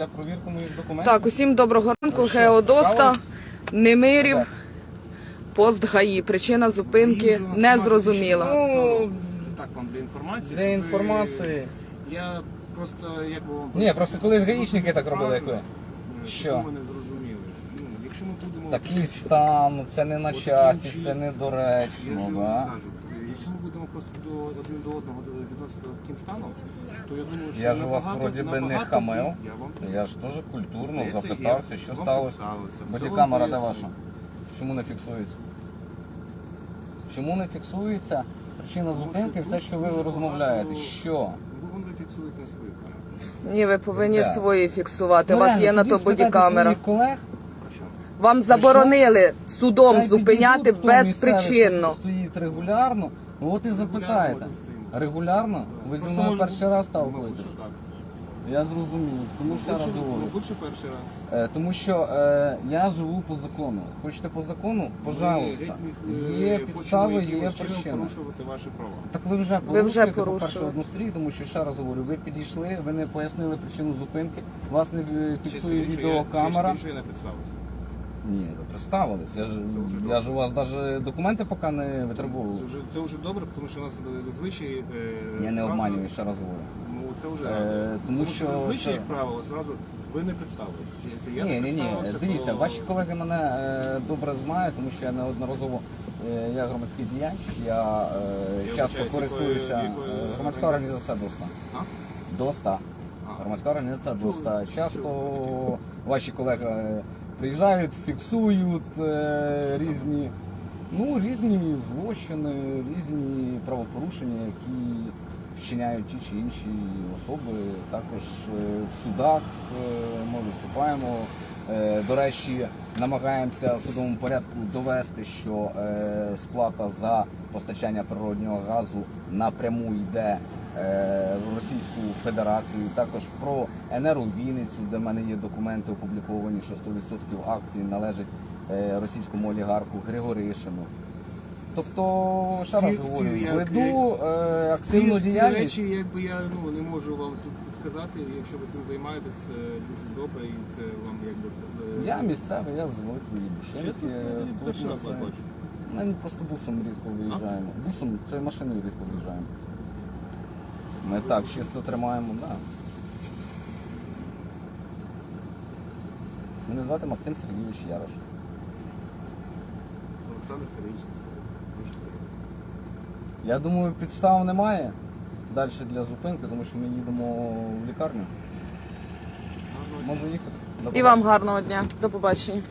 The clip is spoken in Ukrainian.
Для провірку моїх документів. Так, усім доброго ранку. Ну Геодоста? Немирів, пост ГАІ. Причина зупинки не зрозуміла. Ну, Так, вам для інформації. Для щоб ви- інформації. Я просто як би вам Ні, просто колись гаїчники так робили, як ви. Правильно, Що? щоб не зрозуміло. зрозуміли. Якщо ми будемо Такий стан, це не на От часі, це чином- я недоречно, ж вам да? кажу, якщо ми будемо просто до один до одного відносити таким станом, то я думаю, що Я ж у вас набагато- вроді би не набагато- хамив. Я вам Я ж теж культурно Здається, запитався, я що вам сталося. представився, все Бодікамера вам де пояснив. ваша? Чому не фіксується? Чому не фіксується причина Тому зупинки, все, тут що ви дуже розмовляєте? багато- Що? Ви фіксуєте своїх. Ні, ви повинні Да. свої фіксувати. У Ну, вас є на то спитайте бодікамера. своїх колег? Вам заборонили судом Хай зупиняти підійдуть, хто безпричинно. місцевий Стоїть регулярно, ну от і запитаєте. Регулярно? Ви зі Просто мною може перший раз бути- мабуть, що так. Я зрозумів, тому ще раз Лучше- говорю. ну, Лучше перший раз. Е, Тому що е, я живу по закону. Хочете по закону? Пожалуйста. Ми геть Є е, підстави, є якимось чином причини. порушувати ваші права. Так ви вже Ви вже порушуєте, порушили. по-перше, однострій, тому що ще раз говорю, ви підійшли, ви не пояснили причину зупинки, вас не е, Ще фіксує що я- відеокамера. що я не представився. Ні, ви представились. Я ж, вже я ж у вас навіть документи поки не витребував. Це вже, це вже добре, тому що у нас е, зазвичай... е, Я не зразу- обманюю, ще раз говорю. Ну, це вже Е, радує. тому що зазвичай, це- як правило, зразу ви не представились. Якщо я Ні, не ні, ні. представився, Дивіться, то- ваші колеги мене е, добре знають, тому що я неодноразово е, я громадський діяч, я е, Я часто вибачаюсь, користуюся якою- якою е, громадська організація ДОСТА. А? ДОСТА. А. Громадська організація Чули, ДОСТА. Часто чули ваші колеги е, приїжджають, фіксують е, різні, ну, різні злочини, різні правопорушення, які вчиняють ті чи інші особи. Також е, в судах е, ми виступаємо. Е, До речі, намагаємося в судовому порядку довести, що е, сплата за постачання природнього газу напряму йде е, в Російську Федерацію. Також про енерговінницю, де в мене є документи опубліковані, що 100% акцій належить російському олігарху Григоришину. Тобто, ще раз Ці- говорю, як- веду е, активну ці діяльність. речі, якби я ну, не можу вам тут сказати, якщо ви цим займаєтесь, це дуже добре і це вам якби... е, Я місцевий, я з великої Чесно Бушинки. сказати, перший раз це- бачу. Ми просто бусом рідко виїжджаємо. Бусом, цією машиною рідко виїжджаємо. Ми так чисто тримаємо, так. Да. Мене звати Максим Сергійович Ярош. Олександр Сергійович приїхати. Я думаю, підстав немає далі для зупинки, тому що ми їдемо в лікарню. Гарного. Можу їхати. До І вам гарного дня. До побачення.